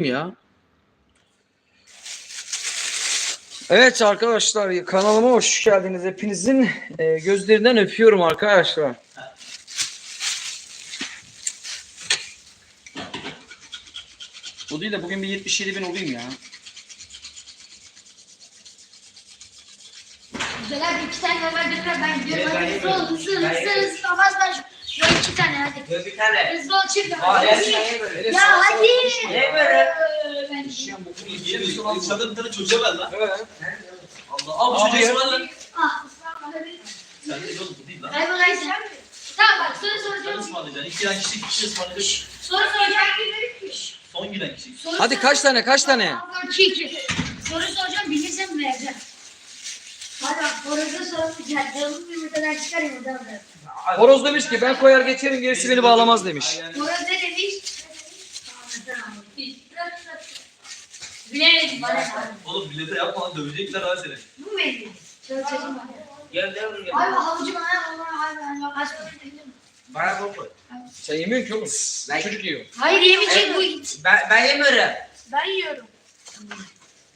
ya. Evet arkadaşlar kanalıma hoş geldiniz. Hepinizin e, gözlerinden öpüyorum arkadaşlar. Bu değil de bugün bir 77 bin olayım ya. Güzel hadi iki tane hemen götür ben gidiyorum. Hadi hızlı hızlı hızlı hızlı. Avaz ben şu- şu iki tane hadi. Dur bir tane. Hızlı ol çık. Aa, Hadi. şey böyle. Ya sana- hadi. Ne böyle? Ben İnsanın bir tane çocuğa ver lan. Evet. Allah al bu çocuğa ya. ısmar lan. Ah ısmarla hadi. Sen de oğlum bu değil lan. Kaybol Ayşe. Tamam bak soru Sen soracağım. ısmarlayacaksın. İki tane kişi kişi ısmarlayacak. Soru soracağım. Son giden kişi. Soru Hadi kaç tane kaç tane? İki iki. Soru soracağım bilirsem vereceğim. Bak horozu sormayacağım. Canım yumurtadan çıkar yumurtadan. Horoz demiş ki ben koyar geçerim gerisi beni bağlamaz demiş. Horoz ne demiş? Bilemedim bana. Oğlum millete yapma dövecekler ha seni. Bu mu benim? Çekeyim bak. Gel gel buraya. Ay havucu bana bana hayvan kaç Bana bol koy. Sen yemiyorsun ki oğlum. Ben- Çocuk yiyor. Hayır yemeyecek bu. Ben, ben yemiyorum. Ben yiyorum.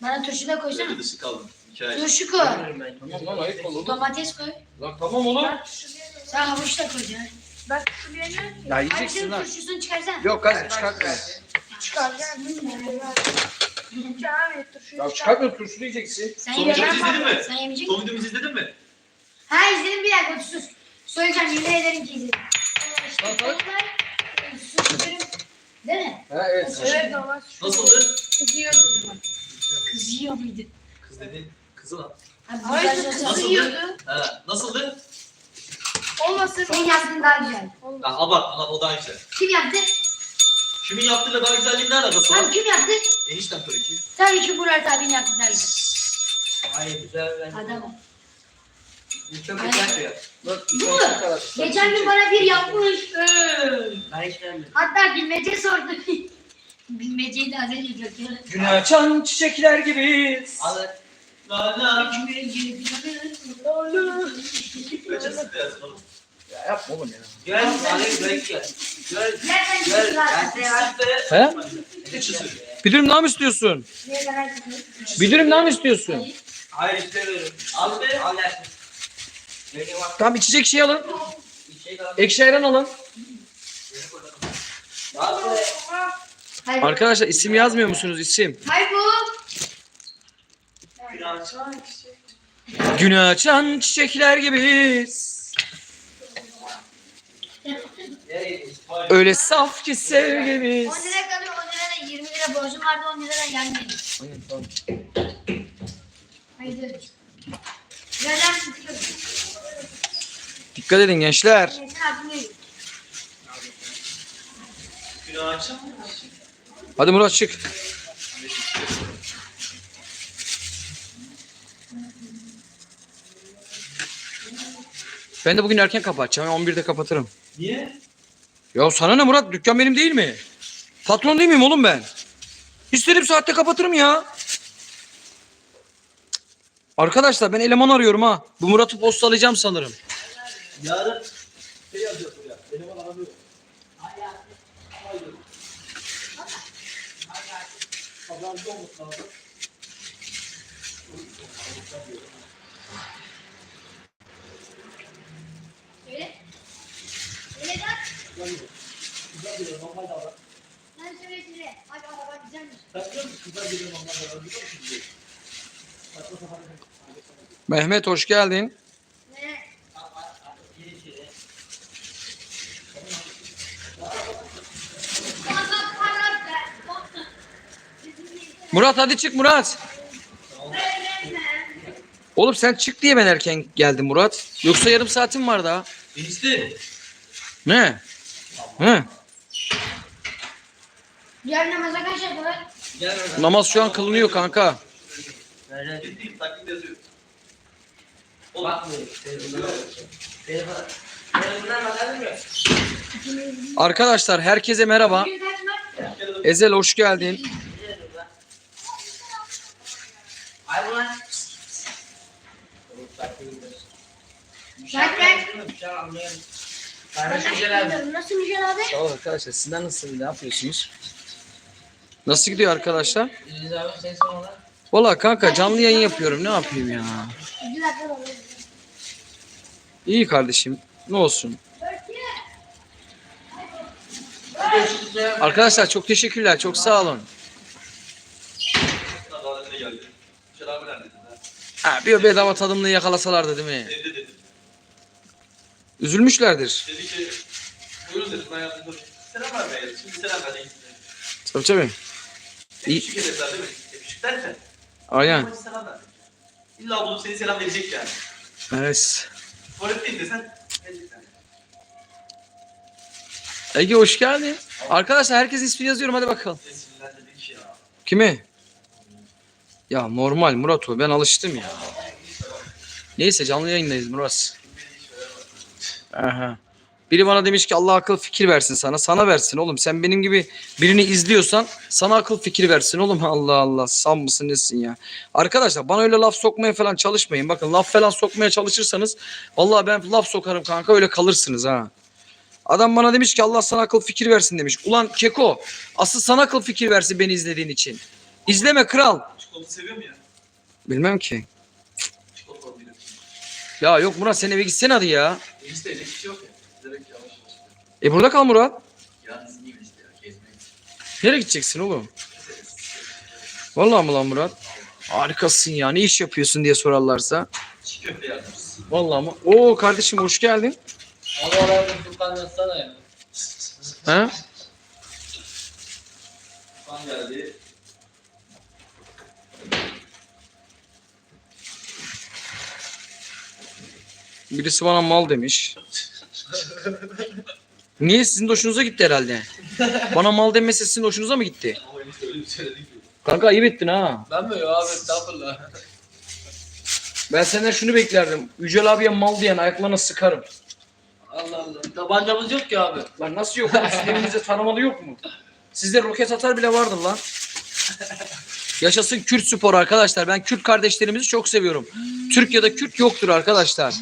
Bana turşu da koysana. Böyle dışı kaldım. Hikaye. Turşu koy. Tamam lan ayıp olur. Domates koy. Lan tamam oğlum. Sen havuç da koyacaksın. Bak şuraya ne? Ya yiyeceksin lan. turşusunu çıkarsana. Yok gaz çıkartma. Dur şuraya Ya çıkartma turşu yiyeceksin. Sen Son yemeyecek videomuzu izledin mi? Sen yemeyecek Son videomuzu izledin mi? Ha izledim bir dakika sus. Söyleyeceğim yemin ederim ki izledim. Bak, bak. Sus süpürüm. Değil mi? Ha evet. Nasıldı? Kızıyordu. Kız yiyor muydu? Kız dedi. Kızı lan. Abi Hayır güzel söz- Nasıl? kızıyordu. Ha, nasıldı? Olmasın. Senin yaptığın daha güzel. Lan abart lan o daha güzel. Kim yaptı? Kimin yaptığıyla daha güzelliğin ne alakası var? Abi kim yaptı? Eniştem tabii ki. Tabii ki Murat abinin yaptı daha güzel. Hayır güzel ben. Adam. Çok güzel diyor. Bak, Bu mu? Geçen gün bana bir yapmış. Ben hiç beğenmedim. Hatta bilmece sordu. Bilmeceyi de az önce götürdüm. Gün açan çiçekler gibi. Alın. La la. Kaçırsın biraz oğlum. Ya yapma oğlum ya. Lan? Ben seni var. He? Kaçırsın. Bir dürüm istiyorsun? Bir dürüm mı istiyorsun? Hayır istemiyorum. Al be. Al. Tamam içecek şey alın. Şey. Ekşi ayran alın. Arkadaşlar isim yazmıyor musunuz isim? Hayır bu. Gün açan çiçekler gibi. Nereye gidiyorsun? Öyle saf ki sevgimiz. 10 lira kalıyor 10 lira da 20 lira borcum vardı 10 lira gelmedi. Aynen, tamam. Haydi. Çıkıyor? Dikkat edin gençler. Yiyor. Günah açan. Hadi Murat çık. Ben de bugün erken kapatacağım. 11'de kapatırım. Niye? Ya sana ne Murat? Dükkan benim değil mi? Patron değil miyim oğlum ben? İstediğim saatte kapatırım ya. Arkadaşlar ben eleman arıyorum ha. Bu Murat'ı postalayacağım sanırım. Yarın şey yazıyor buraya. Pazarcı olması lazım. Öyle. Öyle de. Güzel geliyor normal davran. Sen söyle söyle. Hadi araba güzelmiş. Sen biliyor musun? Güzel geliyor normal davran. Biliyor musun? bizi? Saçma sapan. Mehmet hoş geldin. Ne? Bak bak bak bak. Murat hadi çık Murat. Oğlum sen çık diye ben erken geldim Murat. Yoksa yarım saatim var daha. Enişte. Ne? He? Yarın namaza kaç yapar? Namaz şu an kılınıyor kanka. Arkadaşlar herkese merhaba. Ezel hoş geldin. Ay Kardeş güzel abi. Nasıl güzel abi? Sağ olun arkadaşlar. Sizden nasıl ne yapıyorsunuz? Nasıl gidiyor arkadaşlar? İdris abi sen sonra. Valla kanka canlı yayın yapıyorum. Ne yapayım ya? İyi kardeşim. Ne olsun. Arkadaşlar çok teşekkürler. Çok sağ olun. Ha, bir bedava tadımlığı yakalasalardı değil mi? Üzülmüşlerdir. Selam vermeye geldim. Şimdi selam vermeye gittim. Tabii tabii. Derken. Aynen. Selam ver. İlla bulup seni selam verecek yani. Evet. Tuvaletteyim desen. verecek yani. Ege hoş geldin. Arkadaşlar herkes ismini yazıyorum hadi bakalım. Ne sinirlendirdik ya. Kimi? Ya normal Murat o ben alıştım ya. Neyse canlı yayındayız Murat. Aha. Biri bana demiş ki Allah akıl fikir versin sana. Sana versin oğlum. Sen benim gibi birini izliyorsan sana akıl fikir versin oğlum. Allah Allah. Sam mısın nesin ya? Arkadaşlar bana öyle laf sokmaya falan çalışmayın. Bakın laf falan sokmaya çalışırsanız vallahi ben laf sokarım kanka öyle kalırsınız ha. Adam bana demiş ki Allah sana akıl fikir versin demiş. Ulan Keko asıl sana akıl fikir versin beni izlediğin için. İzleme kral. Çikolata seviyor mu ya? Bilmem ki. Ya yok Murat sen eve gitsene hadi ya. Enişte evde kişi yok ya. Direkt yavaş yavaş. E burada kal Murat. Yalnız niye enişte ya? Gezmeyin. Nereye gideceksin oğlum? Vallahi mı lan Murat? Harikasın ya. Ne iş yapıyorsun diye sorarlarsa. Çiğ köfte yardımcısı. Vallahi mı? Oo kardeşim hoş geldin. Allah Allah Furkan yazsana ya. Ha? Fan geldi. Birisi bana mal demiş. Niye sizin de hoşunuza gitti herhalde? Bana mal demesi sizin de hoşunuza mı gitti? Ki. Kanka ayıp ettin ha. Ben mi? Abi estağfurullah. Ben senden şunu beklerdim. Yücel abiye mal diyen ayaklarına sıkarım. Allah Allah. Tabancamız yok ki abi. Lan nasıl yok oğlum? Sizin evinizde taramalı yok mu? Sizde roket atar bile vardır lan. Yaşasın Kürt spor arkadaşlar. Ben Kürt kardeşlerimizi çok seviyorum. Türkiye'de Kürt yoktur arkadaşlar.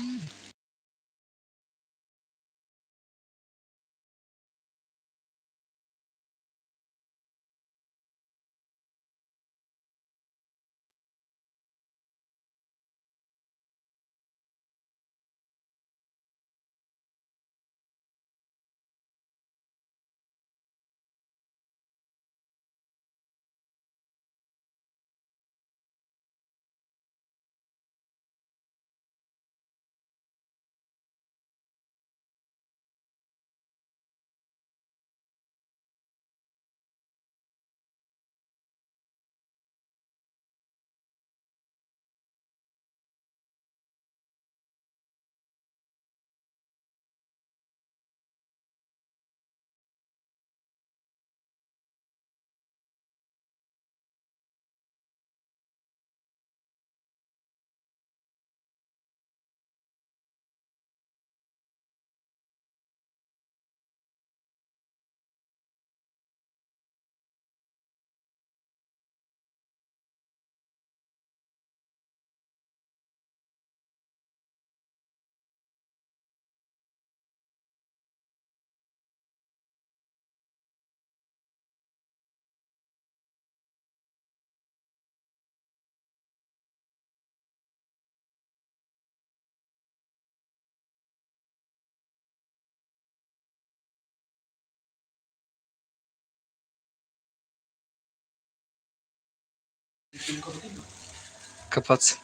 Kapat.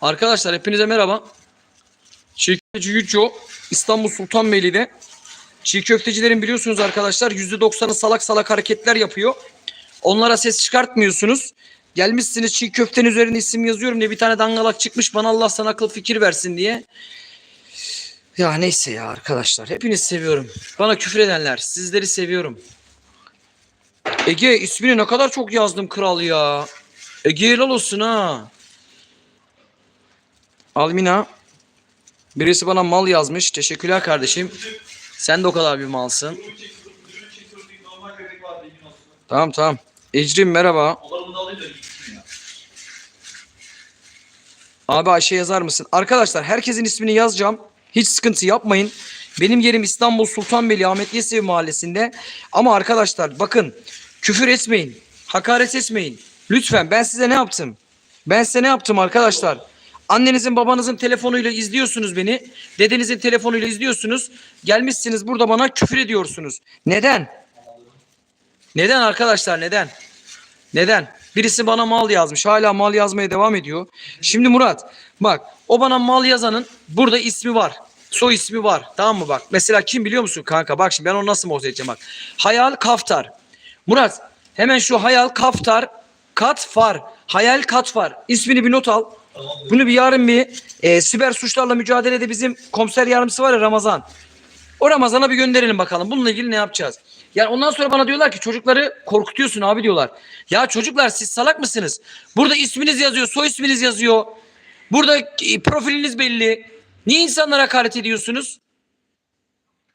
Arkadaşlar hepinize merhaba. Çiğ köfteci Yüco İstanbul Sultanbeyli'de. Çiğ köftecilerin biliyorsunuz arkadaşlar %90'ı salak salak hareketler yapıyor. Onlara ses çıkartmıyorsunuz. Gelmişsiniz çiğ köftenin üzerine isim yazıyorum diye bir tane dangalak çıkmış bana Allah sana akıl fikir versin diye. Ya neyse ya arkadaşlar hepiniz seviyorum. Bana küfür edenler sizleri seviyorum. Ege ismini ne kadar çok yazdım kral ya. Ege helal olsun ha. Almina. Birisi bana mal yazmış. Teşekkürler kardeşim. Sen de o kadar bir malsın. Tamam tamam. Ecrim merhaba. Abi Ayşe yazar mısın? Arkadaşlar herkesin ismini yazacağım. Hiç sıkıntı yapmayın. Benim yerim İstanbul Sultanbeyli Ahmet Yesevi Mahallesi'nde. Ama arkadaşlar bakın küfür etmeyin. Hakaret etmeyin. Lütfen ben size ne yaptım? Ben size ne yaptım arkadaşlar? Annenizin babanızın telefonuyla izliyorsunuz beni. Dedenizin telefonuyla izliyorsunuz. Gelmişsiniz burada bana küfür ediyorsunuz. Neden? Neden arkadaşlar neden? Neden? Birisi bana mal yazmış. Hala mal yazmaya devam ediyor. Şimdi Murat bak o bana mal yazanın burada ismi var. Soy ismi var. Tamam mı bak? Mesela kim biliyor musun kanka? Bak şimdi ben onu nasıl motive edeceğim bak. Hayal Kaftar. Murat hemen şu Hayal Kaftar Katfar. Hayal Katfar. İsmini bir not al. Bunu bir yarın bir e, siber suçlarla mücadelede bizim komiser yardımcısı var ya Ramazan. O Ramazan'a bir gönderelim bakalım. Bununla ilgili ne yapacağız? Yani ondan sonra bana diyorlar ki çocukları korkutuyorsun abi diyorlar. Ya çocuklar siz salak mısınız? Burada isminiz yazıyor, soy isminiz yazıyor. Burada e, profiliniz belli. Niye insanlara hakaret ediyorsunuz?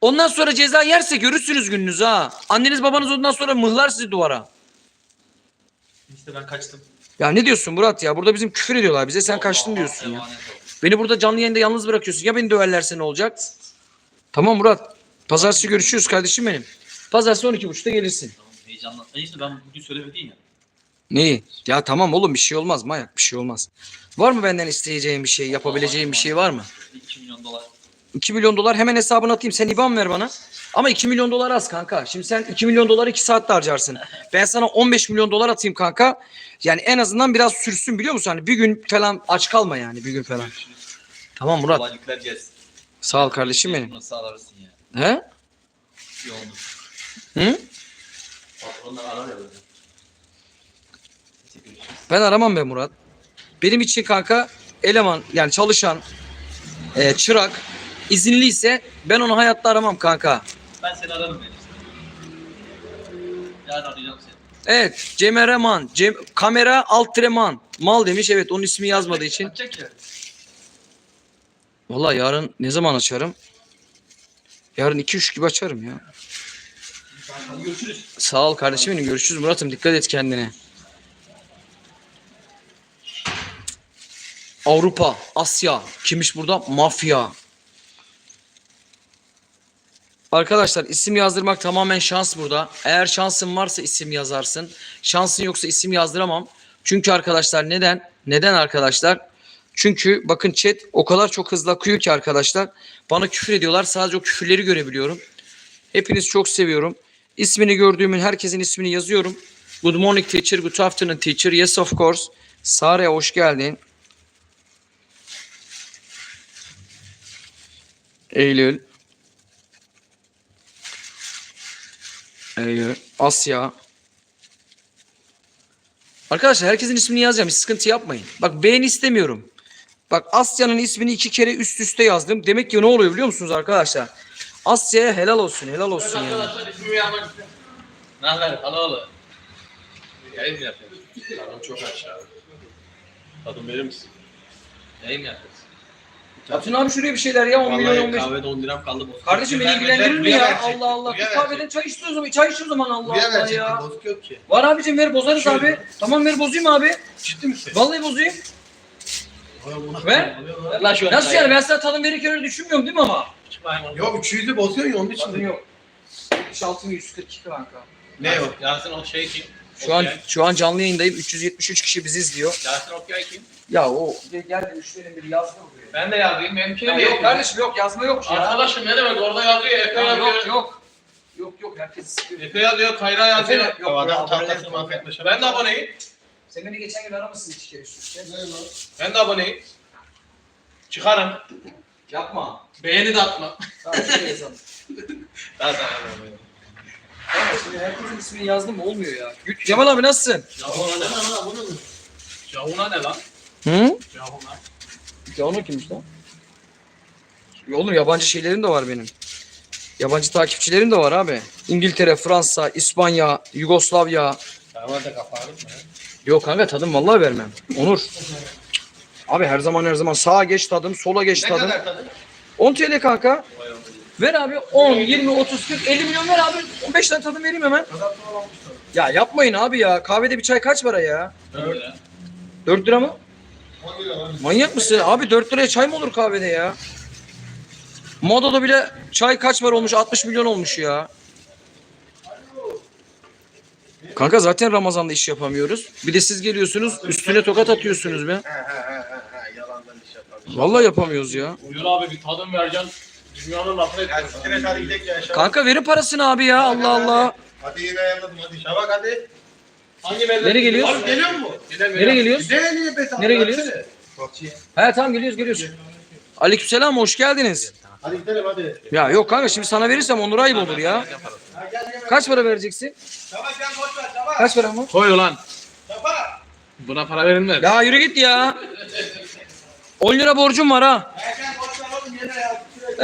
Ondan sonra ceza yerse görürsünüz gününüzü ha. Anneniz babanız ondan sonra mıhlar sizi duvara. İşte ben kaçtım. Ya ne diyorsun Murat ya? Burada bizim küfür ediyorlar bize. Sen kaçtın diyorsun ya. Beni burada canlı yayında yalnız bırakıyorsun. Ya beni döverlerse ne olacak? Tamam Murat. Pazartesi görüşürüz kardeşim benim. Pazartesi 12.30'da gelirsin. Tamam heyecanla. Neyse ben bugün söylemedin ya. Neyi? Ya tamam oğlum bir şey olmaz Mayak bir şey olmaz. Var mı benden isteyeceğin bir şey, yapabileceğin bir şey var mı? 2 milyon dolar. 2 milyon dolar hemen hesabını atayım. Sen IBAN ver bana. Ama 2 milyon dolar az kanka. Şimdi sen 2 milyon dolar 2 saatte harcarsın. Ben sana 15 milyon dolar atayım kanka. Yani en azından biraz sürsün biliyor musun? Hani bir gün falan aç kalma yani bir gün falan. Tamam Murat. Kolaylıklar gelsin. Sağ ol kardeşim benim. Bunu sağlarsın ya. He? Olmuş. Hı? Patronlar arar ya böyle. Neyse, görüşürüz. Ben aramam be Murat. Benim için kanka eleman yani çalışan e, çırak izinliyse ben onu hayatta aramam kanka. Ben seni ararım. Yarın arayacağım seni. Evet Cemereman, Cem, kamera Altreman. Mal demiş evet onun ismi yazmadığı için. Açacak ya. Vallahi yarın ne zaman açarım? Yarın 2-3 gibi açarım ya. Görüşürüz. Sağ ol kardeşim benim. Görüşürüz Murat'ım. Dikkat et kendine. Avrupa, Asya. Kimmiş burada? Mafya. Arkadaşlar isim yazdırmak tamamen şans burada. Eğer şansın varsa isim yazarsın. Şansın yoksa isim yazdıramam. Çünkü arkadaşlar neden? Neden arkadaşlar? Çünkü bakın chat o kadar çok hızlı akıyor ki arkadaşlar. Bana küfür ediyorlar. Sadece o küfürleri görebiliyorum. Hepinizi çok seviyorum. İsmini gördüğümün herkesin ismini yazıyorum. Good morning teacher, good afternoon teacher. Yes of course. Sare hoş geldin. Eylül. Eylül. Asya. Arkadaşlar herkesin ismini yazacağım. Hiç sıkıntı yapmayın. Bak beğeni istemiyorum. Bak Asya'nın ismini iki kere üst üste yazdım. Demek ki ne oluyor biliyor musunuz arkadaşlar? Asya'ya helal olsun. Helal olsun yani. Arkadaşlar ismimi yazmak istiyorum. Ne haber? Alo. Yayın mı yapıyorsun? Karnım çok ya. Tadım verir misin? Yayın mı yapıyorsun? Atın abi şuraya bir şeyler ya 10 milyon Vallahi 15 kahvede 10 liram kaldı. bozuk. Kardeşim beni ilgilendirir mi ya? buraya verecek, Allah Allah. buraya Bir kahveden çay içiyoruz zaman. Çay içiyoruz zaman Allah Buraya Allah ya. bozuk yok ki. Var abicim ver bozarız Şöyle. abi. Tamam ver bozayım abi. Ciddi misin? Vallahi bozayım. Ver. Ver lan şu Nasıl yani ben sana tadım verirken öyle düşünmüyorum değil mi ama? Yok 300'ü bozuyorsun ya onun için. Tadım de. yok. 142 kanka. Ne o? Yasin o şey kim? Şu an Okyay. şu an canlı yayındayım. 373 kişi bizi izliyor. Yasin Okyay kim? Ya o geldi müşterinin biri yazdı buraya. Ben de yazayım. Benimki Ya yok kardeşim yok yazma yok ya. Arkadaşım ne demek orada yazıyor, Eko Ya yazıyor. yok yok. Yok yok herkes. Eko yazıyor, Kayra yazıyor. Efendim? Yok, Adam tahtasını yok. mahvetmiş. Ben de aboneyim. Sen beni geçen gün aramışsın iki kere üst üste. Ben de aboneyim. Çıkarım. Yapma. Beğeni de atma. Tamam şöyle yazalım. Daha daha Tamam şimdi herkesin ismini yazdım mı olmuyor ya. Güç. Cemal abi nasılsın? Yavuna ne lan? Yavuna ne lan? Hı? Yavuna. Ya onu kimmiş lan? Ya Oğlum yabancı şeylerim de var benim. Yabancı takipçilerim de var abi. İngiltere, Fransa, İspanya, Yugoslavya. Tamam da kafa ağrıtma. Yok kanka tadım vallahi vermem. Onur. Abi her zaman her zaman sağa geç tadım, sola geç Ne tadım. kadar tadı? 10 TL kanka. Ver abi 10, 20, 30, 40, 50 milyon ver abi. 15 tane tadım vereyim hemen. Ya yapmayın abi ya. Kahvede bir çay kaç para ya? Öyle. 4 lira mı? Manyak mısın? Abi 4 liraya çay mı olur kahvede ya? Moda'da bile çay kaç var olmuş? 60 milyon olmuş ya. Kanka zaten Ramazan'da iş yapamıyoruz. Bir de siz geliyorsunuz üstüne tokat atıyorsunuz be. Yalandan iş yapar. Vallahi yapamıyoruz ya. Buyur abi bir tadım vereceksin. Dünyanın lafını etmiyorsun. Kanka verin parasını abi ya Allah Allah. Hadi yine ayarladım hadi. Şabak hadi. Hangi meyve? Nereye geliyoruz? Oğlum geliyor mu? Nereye geliyoruz? Nereye niye bet Nereye geliyoruz? He tamam geliyoruz geliyoruz. Aleykümselam hoş geldiniz. Hadi gidelim hadi. Ya yok kanka şimdi sana verirsem onur ayıp olur ya. Kaç para vereceksin? Şabak gel boş ver Şabak. Kaç para mı? Koy ulan. Şabak. Buna para verilmez. Ya yürü git ya. 10 lira borcum var ha. Gel boş ver oğlum yine ya. Siktir et.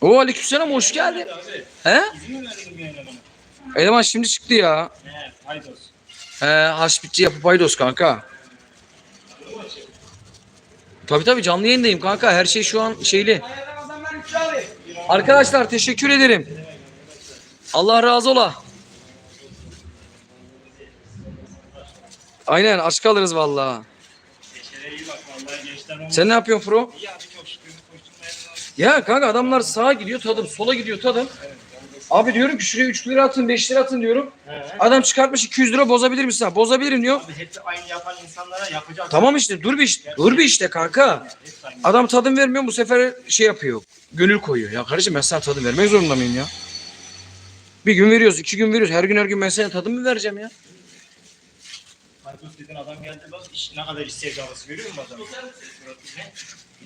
Oo aleykümselam hoş geldin. He? Eleman şimdi çıktı ya. He, haşbitçi yapıp paydos kanka. Tabii tabii canlı yayındayım kanka. Her şey şu an şeyli. Arkadaşlar teşekkür ederim. Allah razı ola. Aynen aç kalırız vallahi. Sen ne yapıyorsun Fro? Ya kanka adamlar sağa gidiyor tadım, sola gidiyor tadım. Abi diyorum ki şuraya 3 lira atın, 5 lira atın diyorum. Adam çıkartmış 200 lira bozabilir misin? Ha, Bozabilirim diyor. Hepsi aynı yapan insanlara yapacak. Tamam işte dur bir işte, dur bir işte kanka. Adam tadım vermiyor bu sefer şey yapıyor. Gönül koyuyor. Ya kardeşim ben sana tadım vermek zorunda mıyım ya? Bir gün veriyoruz, iki gün veriyoruz. Her gün her gün ben sana tadım mı vereceğim ya? Karpuz dedin adam geldi bak iş ne kadar iş sevdalısı görüyor musun adam?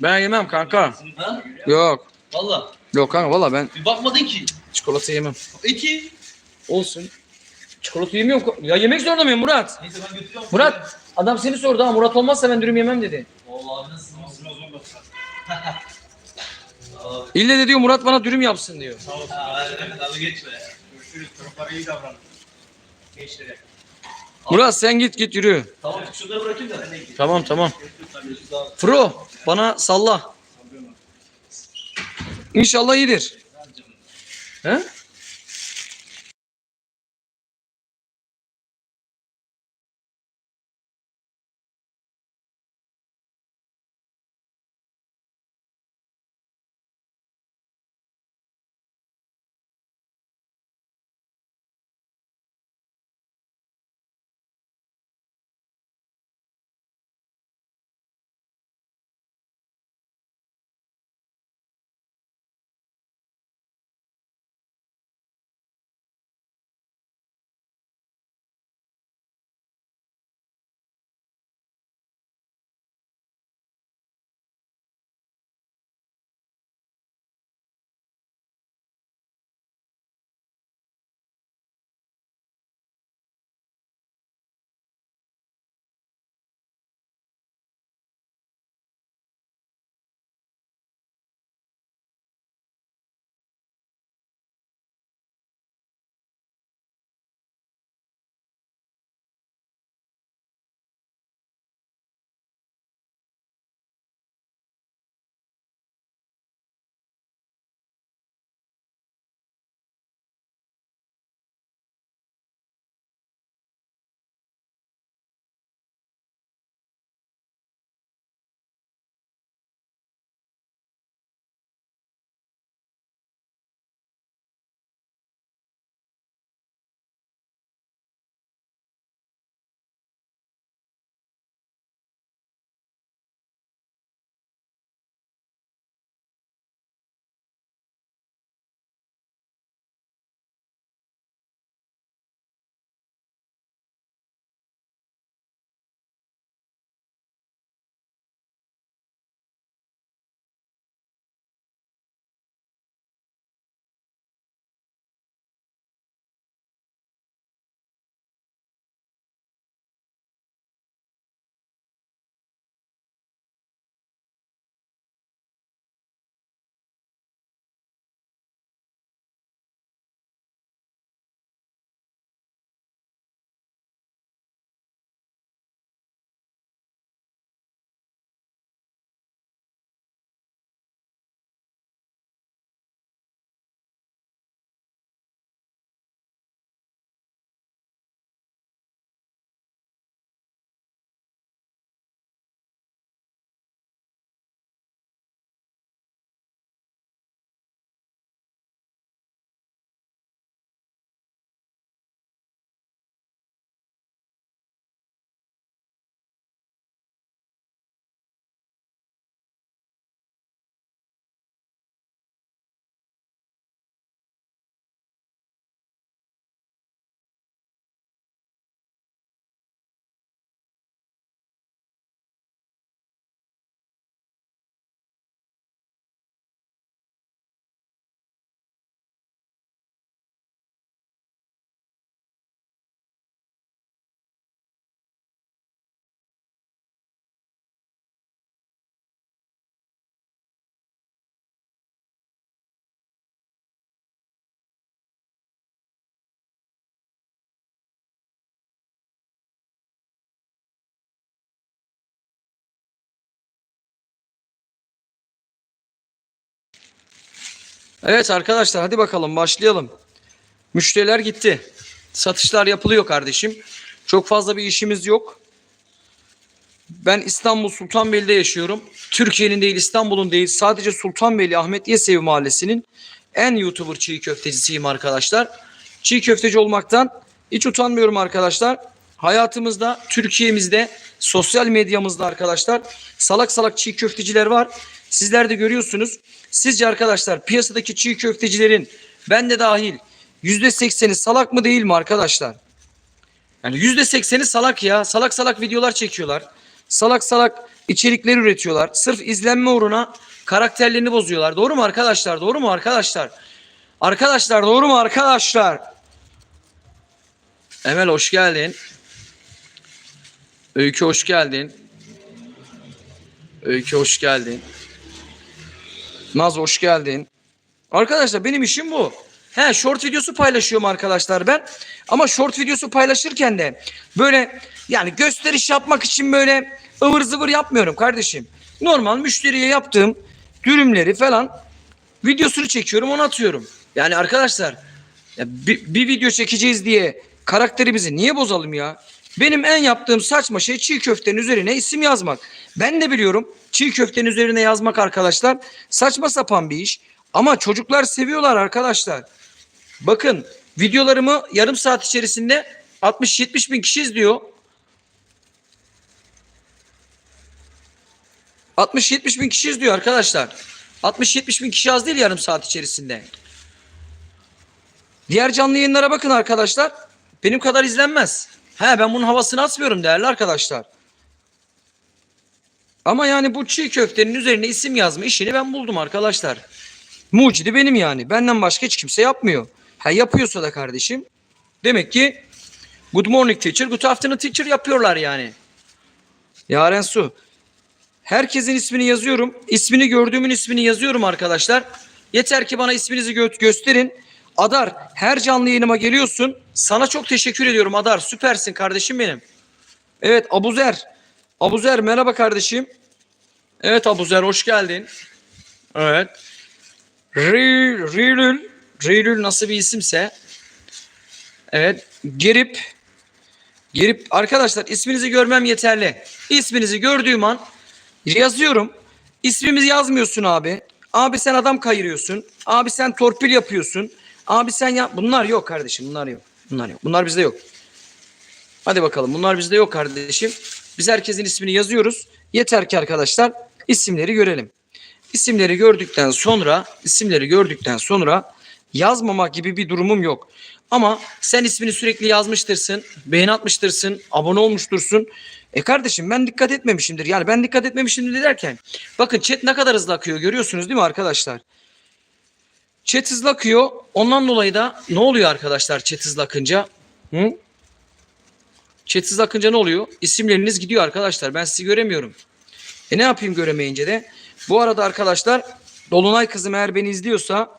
Ben yemem kanka. Ha? Yok. Valla. Yok kanka valla ben Bir bakmadın ki. çikolata yemem. İki. Olsun. Çikolata yemiyorum. Ya yemek zorunda mıyım Murat? Neyse ben götürüyorum. Murat adam seni sordu ha Murat olmazsa ben dürüm yemem dedi. Vallahi nasılsın? Ağzına zorlasın. İlle de diyor Murat bana dürüm yapsın diyor. Sağ olsun. Evet abi geçme. Görüşürüz. Çocuklara iyi davranın. Gençlere. Murat sen git git yürü. Tamam şunları bırakayım da. Tamam tamam. Fro bana salla. İnşallah iyidir. He? Evet arkadaşlar hadi bakalım başlayalım. Müşteriler gitti. Satışlar yapılıyor kardeşim. Çok fazla bir işimiz yok. Ben İstanbul Sultanbeyli'de yaşıyorum. Türkiye'nin değil İstanbul'un değil sadece Sultanbeyli Ahmet Yesevi Mahallesi'nin en YouTuber çiğ köftecisiyim arkadaşlar. Çiğ köfteci olmaktan hiç utanmıyorum arkadaşlar. Hayatımızda, Türkiye'mizde, sosyal medyamızda arkadaşlar salak salak çiğ köfteciler var. Sizler de görüyorsunuz. Sizce arkadaşlar piyasadaki çiğ köftecilerin ben de dahil %80'i salak mı değil mi arkadaşlar? Yani %80'i salak ya. Salak salak videolar çekiyorlar. Salak salak içerikler üretiyorlar. Sırf izlenme uğruna karakterlerini bozuyorlar. Doğru mu arkadaşlar? Doğru mu arkadaşlar? Arkadaşlar doğru mu arkadaşlar? Emel hoş geldin. Öykü hoş geldin. Öykü hoş geldin. Naz hoş geldin. Arkadaşlar benim işim bu. He short videosu paylaşıyorum arkadaşlar ben. Ama short videosu paylaşırken de böyle yani gösteriş yapmak için böyle ıvır zıvır yapmıyorum kardeşim. Normal müşteriye yaptığım dürümleri falan videosunu çekiyorum onu atıyorum. Yani arkadaşlar ya bir, bir video çekeceğiz diye karakterimizi niye bozalım ya? Benim en yaptığım saçma şey çiğ köftenin üzerine isim yazmak. Ben de biliyorum çiğ köftenin üzerine yazmak arkadaşlar saçma sapan bir iş. Ama çocuklar seviyorlar arkadaşlar. Bakın videolarımı yarım saat içerisinde 60-70 bin kişi izliyor. 60-70 bin kişi izliyor arkadaşlar. 60-70 bin kişi az değil yarım saat içerisinde. Diğer canlı yayınlara bakın arkadaşlar. Benim kadar izlenmez. He ben bunun havasını atmıyorum değerli arkadaşlar. Ama yani bu çiğ köftenin üzerine isim yazma işini ben buldum arkadaşlar. Mucidi benim yani. Benden başka hiç kimse yapmıyor. Ha yapıyorsa da kardeşim. Demek ki good morning teacher, good afternoon teacher yapıyorlar yani. Yaren Su. Herkesin ismini yazıyorum. İsmini gördüğümün ismini yazıyorum arkadaşlar. Yeter ki bana isminizi gö- gösterin. Adar her canlı yayınıma geliyorsun. Sana çok teşekkür ediyorum Adar. Süpersin kardeşim benim. Evet Abuzer. Abuzer merhaba kardeşim. Evet Abuzer hoş geldin. Evet. Ri- Rilül. Rilül nasıl bir isimse. Evet. Girip. Girip arkadaşlar isminizi görmem yeterli. İsminizi gördüğüm an yazıyorum. İsmimizi yazmıyorsun abi. Abi sen adam kayırıyorsun. Abi sen torpil yapıyorsun. Abi sen ya bunlar yok kardeşim. Bunlar yok. Bunlar yok. Bunlar bizde yok. Hadi bakalım. Bunlar bizde yok kardeşim. Biz herkesin ismini yazıyoruz. Yeter ki arkadaşlar isimleri görelim. İsimleri gördükten sonra isimleri gördükten sonra yazmama gibi bir durumum yok. Ama sen ismini sürekli yazmıştırsın, beğeni atmıştırsın, abone olmuştursun. E kardeşim ben dikkat etmemişimdir. Yani ben dikkat etmemişimdir derken bakın chat ne kadar hızlı akıyor görüyorsunuz değil mi arkadaşlar? Chat akıyor. Ondan dolayı da ne oluyor arkadaşlar chat hızlı akınca? Hı? Chat akınca ne oluyor? İsimleriniz gidiyor arkadaşlar. Ben sizi göremiyorum. E ne yapayım göremeyince de? Bu arada arkadaşlar Dolunay kızım eğer beni izliyorsa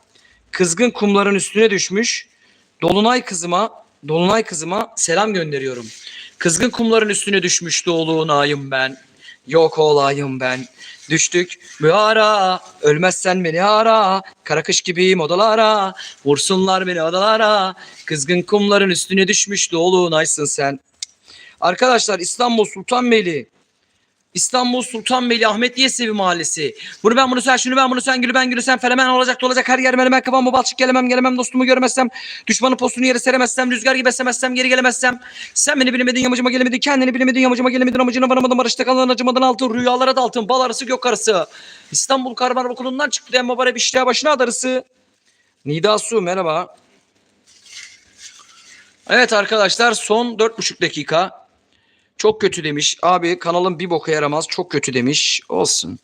kızgın kumların üstüne düşmüş. Dolunay kızıma, Dolunay kızıma selam gönderiyorum. Kızgın kumların üstüne düşmüş dolunayım ben. Yok olayım ben. Düştük bir ara. Ölmezsen beni ara. Kara kış gibiyim odalara. Vursunlar beni odalara. Kızgın kumların üstüne düşmüş dolunaysın sen. Arkadaşlar İstanbul Sultanbeyli İstanbul Sultanbeyli Ahmet Yesevi Mahallesi. Bunu ben bunu sen şunu ben bunu sen gülü ben gülü sen felemen olacak olacak. Her yer menemen kafamı balçık gelemem gelemem dostumu görmezsem düşmanın postunu yere seremezsem rüzgar gibi esemezsem geri gelemezsem sen beni bilemedin yamacıma gelemedin kendini bilemedin yamacıma gelemedin amacına varamadın barışta kalan acımadan altın rüyalara daltın bal arısı gök arısı. İstanbul Karman Okulu'ndan çıktı emma bara bişliğe başına adarısı Nida Su merhaba. Evet arkadaşlar son dört buçuk dakika çok kötü demiş. Abi kanalın bir boka yaramaz. Çok kötü demiş. Olsun.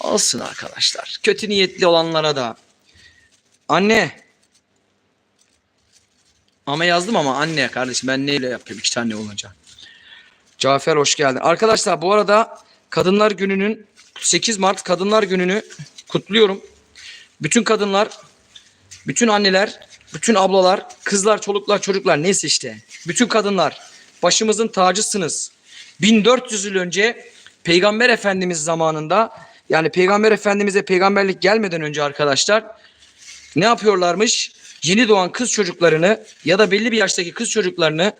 Olsun arkadaşlar. Kötü niyetli olanlara da. Anne. Ama yazdım ama anne kardeşim ben neyle yapıyorum? İki tane olacak. Cafer hoş geldin. Arkadaşlar bu arada Kadınlar Günü'nün 8 Mart Kadınlar Günü'nü kutluyorum. Bütün kadınlar, bütün anneler, bütün ablalar, kızlar, çoluklar, çocuklar neyse işte. Bütün kadınlar başımızın tacısınız. 1400 yıl önce Peygamber Efendimiz zamanında yani Peygamber Efendimiz'e peygamberlik gelmeden önce arkadaşlar ne yapıyorlarmış? Yeni doğan kız çocuklarını ya da belli bir yaştaki kız çocuklarını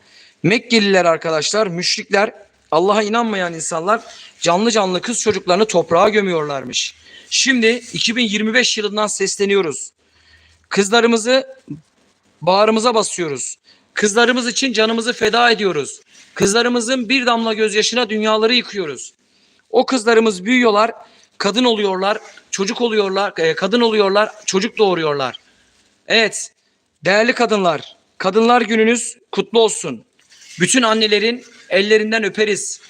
Mekkeliler arkadaşlar, müşrikler, Allah'a inanmayan insanlar canlı canlı kız çocuklarını toprağa gömüyorlarmış. Şimdi 2025 yılından sesleniyoruz. Kızlarımızı bağrımıza basıyoruz. Kızlarımız için canımızı feda ediyoruz. Kızlarımızın bir damla gözyaşına dünyaları yıkıyoruz. O kızlarımız büyüyorlar, kadın oluyorlar, çocuk oluyorlar, e, kadın oluyorlar, çocuk doğuruyorlar. Evet, değerli kadınlar, kadınlar gününüz kutlu olsun. Bütün annelerin ellerinden öperiz.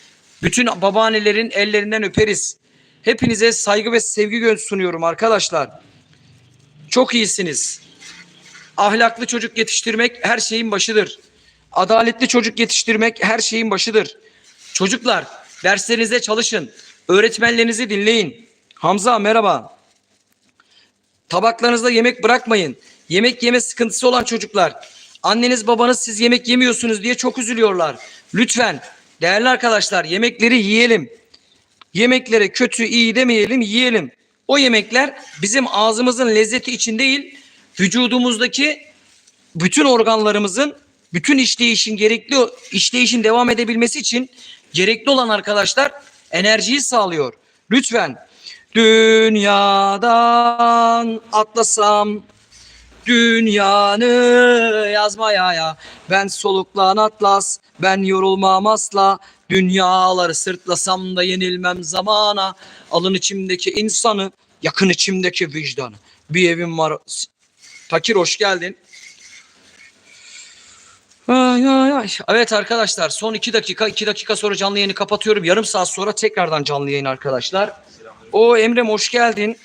Bütün babaannelerin ellerinden öperiz. Hepinize saygı ve sevgi sunuyorum arkadaşlar. Çok iyisiniz. Ahlaklı çocuk yetiştirmek her şeyin başıdır. Adaletli çocuk yetiştirmek her şeyin başıdır. Çocuklar derslerinize çalışın. Öğretmenlerinizi dinleyin. Hamza merhaba. Tabaklarınızda yemek bırakmayın. Yemek yeme sıkıntısı olan çocuklar. Anneniz babanız siz yemek yemiyorsunuz diye çok üzülüyorlar. Lütfen değerli arkadaşlar yemekleri yiyelim. Yemeklere kötü iyi demeyelim yiyelim. O yemekler bizim ağzımızın lezzeti için değil vücudumuzdaki bütün organlarımızın bütün işleyişin gerekli işleyişin devam edebilmesi için gerekli olan arkadaşlar enerjiyi sağlıyor. Lütfen dünyadan atlasam dünyanı yazmaya ya. Ben soluklan atlas ben yorulmam asla. Dünyaları sırtlasam da yenilmem zamana. Alın içimdeki insanı yakın içimdeki vicdanı. Bir evim var Takir hoş geldin Ay, ay, ay. Evet arkadaşlar son iki dakika iki dakika sonra canlı yayını kapatıyorum yarım saat sonra tekrardan canlı yayın arkadaşlar o Emre'm hoş geldin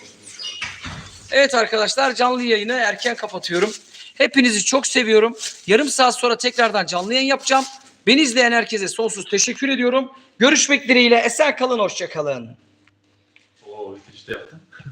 Evet arkadaşlar canlı yayını erken kapatıyorum. Hepinizi çok seviyorum. Yarım saat sonra tekrardan canlı yayın yapacağım. Beni izleyen herkese sonsuz teşekkür ediyorum. Görüşmek dileğiyle. Esen kalın, hoşça kalın. Oo işte yaptın.